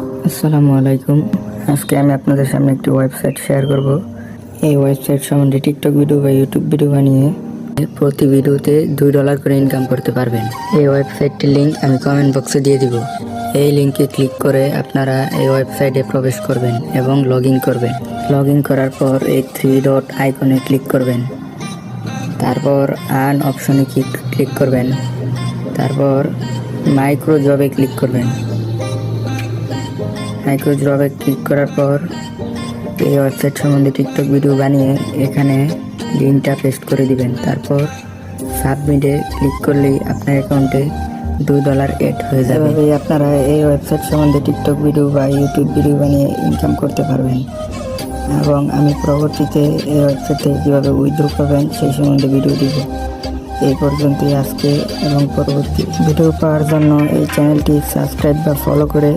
আসসালামু আলাইকুম। আজকে আমি আপনাদের সামনে একটি ওয়েবসাইট শেয়ার করব। এই ওয়েবসাইট সম্বন্ধে টিকটক ভিডিও বা ইউটিউব ভিডিও বানিয়ে প্রতি ভিডিওতে দুই ডলার করে ইনকাম করতে পারবেন। এই ওয়েবসাইটটির লিঙ্ক আমি কমেন্ট বক্সে দিয়ে দিব। এই লিঙ্কে ক্লিক করে আপনারা এই ওয়েবসাইটে প্রবেশ করবেন এবং লগ করবেন। লগ করার পর এই থ্রি ডট আইকনে ক্লিক করবেন। তারপর আন অপশনে ক্লিক ক্লিক করবেন। তারপর মাইক্রো জবে ক্লিক করবেন। মাইক্রো জবে ক্লিক করার পর এই ওয়েবসাইট সম্বন্ধে টিকটক ভিডিও বানিয়ে এখানে লিঙ্কটা পেস্ট করে দিবেন। তারপর সাবমিটে ক্লিক করলেই আপনার অ্যাকাউন্টে দুই ডলার এড হয়ে যাবে। এভাবেই আপনারা এই ওয়েবসাইট সম্বন্ধে টিকটক ভিডিও বা ইউটিউব ভিডিও বানিয়ে ইনকাম করতে পারবেন। এবং আমি পরবর্তীতে এই ওয়েবসাইট থেকে কীভাবে উইথড্র করবেন সেই সম্বন্ধে ভিডিও দিব। এই পর্যন্তই আজকে এবং পরবর্তী ভিডিও পাওয়ার জন্য এই চ্যানেলটি সাবস্ক্রাইব বা ফলো করে